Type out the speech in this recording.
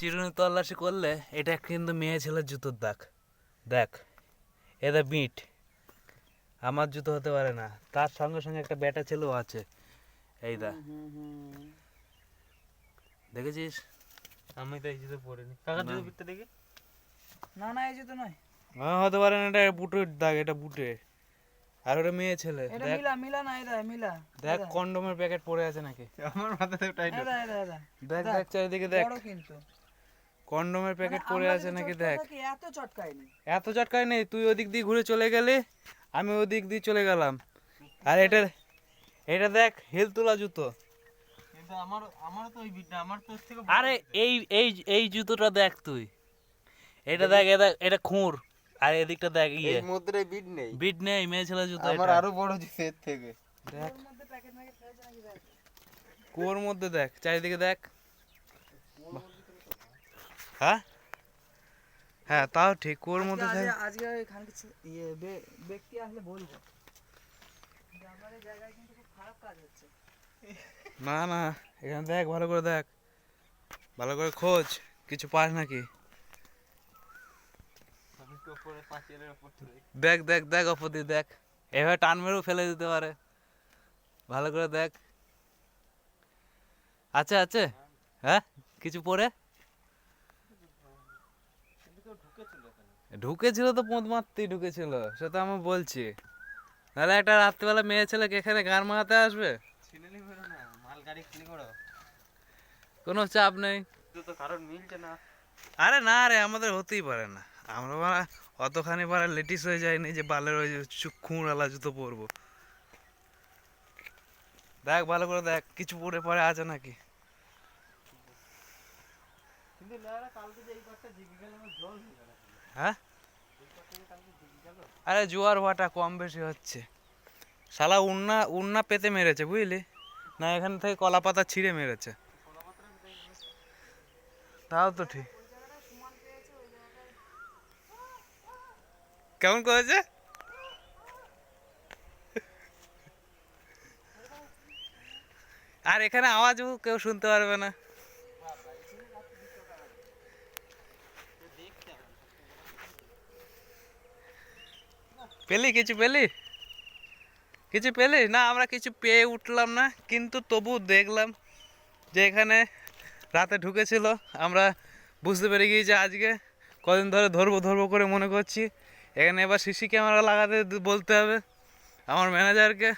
চিরুনি তল্লাশি করলে এটা কিন্তু মেয়ে ছেলের জুতোর দাগ। দেখ এটা বিট আমার জুতো হতে পারে না। তার সঙ্গে সঙ্গে একটা ব্যাটা ছেলেও আছে। এই দা দেখেছিস? আমি তো এই জুতো পরিনি। কাকা জুতো পিঠটা দেখি? না না এই জুতো নয়। হ্যাঁ হতে পারে না এটা বুটের দাগ এটা বুটে। আর ওটা মেয়ে ছেলে। এটা মিলা মিলা না এটা মিলা। দেখ কন্ডোমের প্যাকেট পড়ে আছে নাকি? আমার মাথাতে টাইট দেখ দেখ চারিদিকে দেখ। বড় কিন্তু। কন্ডোমের প্যাকেট মানে পড়ে আছে নাকি দেখ? এত চটকায়নি এত চটকায় নেই তুই ওদিক দিয়ে ঘুরে চলে গেলি আমি ওদিক দিয়ে চলে গেলাম। আর এটা এটা দেখ হিল তোলা জুতো। কিন্তু আমার আমারও তো ওই বিটটা আমার তো থেকে আরে এই এই এই জুতোটা দেখ তুই। এটা দেখ এটা এটা খুঁড়। আর এদিকটা দেখ ইয়ে। এর মধ্যে বিট নেই। বিট নেই মেয়ে ছেলে জুতো আমার এটা। আরও বড় জুতো এর থেকে। দেখ। প্যাকেট কুয়োর মধ্যে দেখ চারিদিকে দেখ। হ্যাঁ? হ্যাঁ তাও ঠিক। কুয়োর মধ্যে আজকে আজকে এখানে কিছু ইয়ে ব্যক্তি আসলে বলব। যে জায়গায় কিন্তু খুব খারাপ কাজ হচ্ছে। না না এখানে দেখ ভালো করে দেখ। ভালো করে খোঁজ কিছু পাস নাকি? দেখ দেখ দেখ অপর দিয়ে দেখ। এভাবে টান মেরেও ফেলে দিতে পারে। ভালো করে দেখ। আছে আছে। হ্যাঁ কিছু পরে? ঢুকেছিল তো পোঁত মারতেই ঢুকেছিল সে তো আমি বলছি। নাহলে একটা রাত্রিবেলা মেয়ে ছেলেকে এখানে গান মারাতে আসবে? কোনো চাপ নেই। না। আরে না রে আমাদের হতেই পারে না। আমরা অতখানি বাড়া লেটিস হয়ে যায়নি যে বালের ওই খুঁড়ালা জুতো পরবো। দেখ ভালো করে দেখ কিছু পরে পরে আছে নাকি? কিন্তু না কালকে যে এই পাশটা দিকে গেল আমার জল হয়ে গেল। হ্যাঁ? আরে জোয়ার ভাটা কম বেশি হচ্ছে। শালা উন্না উন্না পেতে মেরেছে বুঝলি? না এখান থেকে কলা পাতা ছিঁড়ে মেরেছে। তাও তো ঠিক। কেমন করেছে? আর এখানে আওয়াজও কেউ শুনতে পারবে না। পেলি, কিছু পেলি? কিছু পেলি? না, আমরা কিছু পেয়ে উঠলাম না, কিন্তু তবু দেখলাম যে এখানে রাতে ঢুকেছিল। আমরা বুঝতে পেরে গিয়েছি আজকে কদিন ধরে ধরবো ধরবো করে মনে করছি। এখানে এবার সিসি ক্যামেরা লাগাতে বলতে হবে। আমার ম্যানেজারকে